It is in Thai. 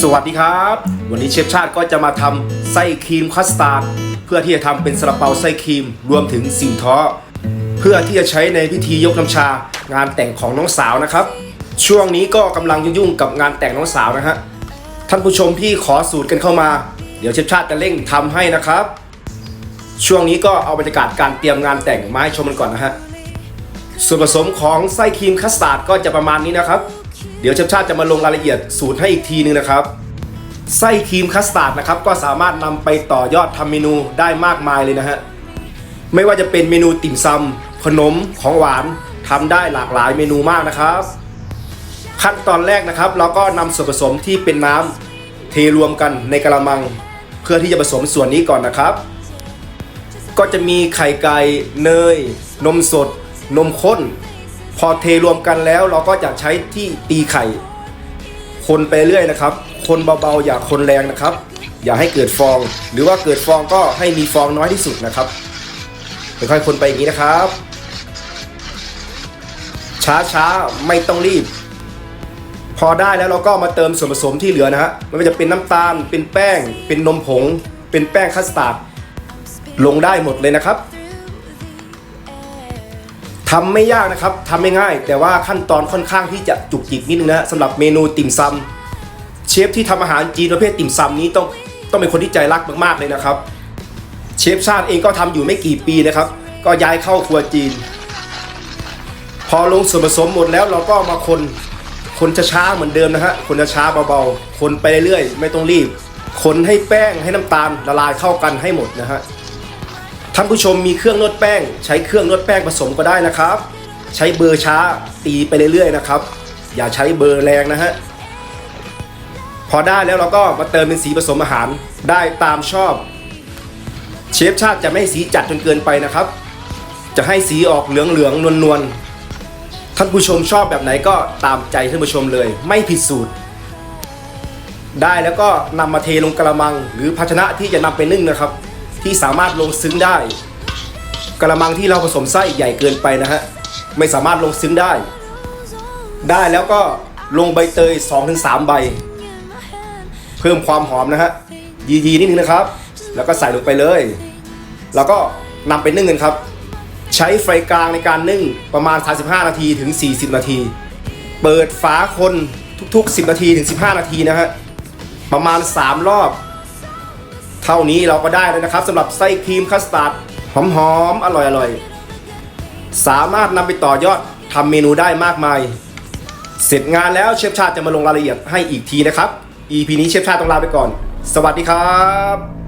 สวัสดีครับ วันนี้เชฟชาติก็จะมาทำไส้ครีมคัสตาร์ดเพื่อที่จะทำเป็นซาลาเปาไส้ครีมรวมถึงสิ่งท้อ เพื่อที่จะใช้ในพิธียกน้ำชา งานแต่งของน้องสาวนะครับ ช่วงนี้ก็กำลังยุ่งๆกับงานแต่งน้องสาวนะฮะท่านผู้ชมที่ขอสูตรกันเข้ามา เดี๋ยวเชฟชาติจะเร่งทำให้นะครับ ช่วงนี้ก็เอาบรรยากาศการเตรียมงานแต่งมาให้ชมกันก่อนนะฮะส่วนผสมของไส้ครีมคัสตาร์ดก็จะประมาณนี้นะครับ เดี๋ยวเชฟชาติจะมาลงรายละเอียดสูตรให้อีกทีนึงนะครับ ไส้ครีมคัสตาร์ดนะครับก็สามารถนำไปต่อยอดทำเมนูได้มากมายเลยนะฮะไม่ว่าจะเป็นเมนูติ่มซำขนมของหวานทำได้หลากหลายเมนูมากนะครับ ขั้นตอนแรกนะครับ เราก็นำส่วนผสมที่เป็นน้ำเทรวมกันในกระมัง เพื่อที่จะผสมส่วนนี้ก่อนนะครับ ก็จะมีไข่ไก่เนย นมสด นมข้น พอเทรวมกันแล้วเราก็จะใช้ที่ตีไข่ คนไปเรื่อยนะครับ คนเบาๆอย่าคนแรงนะครับ อย่าให้เกิดฟอง หรือว่าเกิดฟองก็ให้มีฟองน้อยที่สุดนะครับค่อยๆคนไปอย่างนี้นะครับ ช้าๆไม่ต้องรีบ พอได้แล้วเราก็มาเติมส่วนผสมที่เหลือนะฮะไม่ว่าจะเป็นน้ำตาล เป็นแป้ง เป็นนมผง เป็นแป้งคัสตาร์ดลงได้หมดเลยนะครับ ทำไม่ยากนะครับทำไม่ง่าย แต่ว่าขั้นตอนค่อนข้างที่จะจุกจิกนิดนึงนะสำหรับเมนูติ่มซำเชฟที่ทำอาหารจีนประเภทติ่มซำนี้ต้องต้องเป็นคนที่ใจรักมากๆเลยนะครับ เชฟชาติเองก็ทำอยู่ไม่กี่ปีนะครับ ก็ย้ายเข้าครัวจีน พอลงส่วนผสมหมดแล้วเราก็มาคนคนช้าๆเหมือนเดิมนะฮะคนช้าๆเบาๆ คนไปเรื่อยๆ ไม่ต้องรีบ คนให้แป้งให้น้ำตาลละลายเข้ากันให้หมดนะฮะ ท่านผู้ชมมีเครื่องนวดแป้ง ใช้เครื่องนวดแป้งผสมก็ได้นะครับ ใช้เบอร์ช้าตีไปเรื่อยๆนะครับ อย่าใช้เบอร์แรงนะฮะพอได้แล้วเราก็มาเติมเป็นสีผสมอาหารได้ตามชอบ เชฟชาติจะไม่ให้สีจัดจนเกินไปนะครับ จะให้สีออกเหลืองๆนวลๆท่านผู้ชมชอบแบบไหนก็ตามใจท่านผู้ชมเลย ไม่ผิดสูตร ได้แล้วก็นำมาเทลงกระมัง หรือภาชนะที่จะนำไปนึ่งนะครับ ที่สามารถลงซึ้งได้กระมังที่เราผสมไส้ใหญ่เกินไปนะฮะไม่สามารถลงซึ้งได้ ได้แล้วก็ลงใบเตย 2-3 ใบ เพิ่มความหอมนะฮะยีๆนิดนึงนะครับ แล้วก็ใส่ลงไปเลย แล้วก็นำไปนึ่งกันครับ ใช้ไฟกลางในการนึ่งประมาณ 35 นาทีถึง 40 นาที เปิดฝาคนทุกๆ 10 นาทีถึง 15 นาทีนะฮะประมาณ 3 รอบ เท่านี้เราก็ได้แล้วนะครับสำหรับไส้ครีมคัสตาร์ดหอมๆอร่อยๆ สามารถนำไปต่อยอดทำเมนูได้มากมาย เสร็จงานแล้วเชฟชาติจะมาลงรายละเอียดให้อีกทีนะครับ EP นี้เชฟชาติต้องลาไปก่อน สวัสดีครับ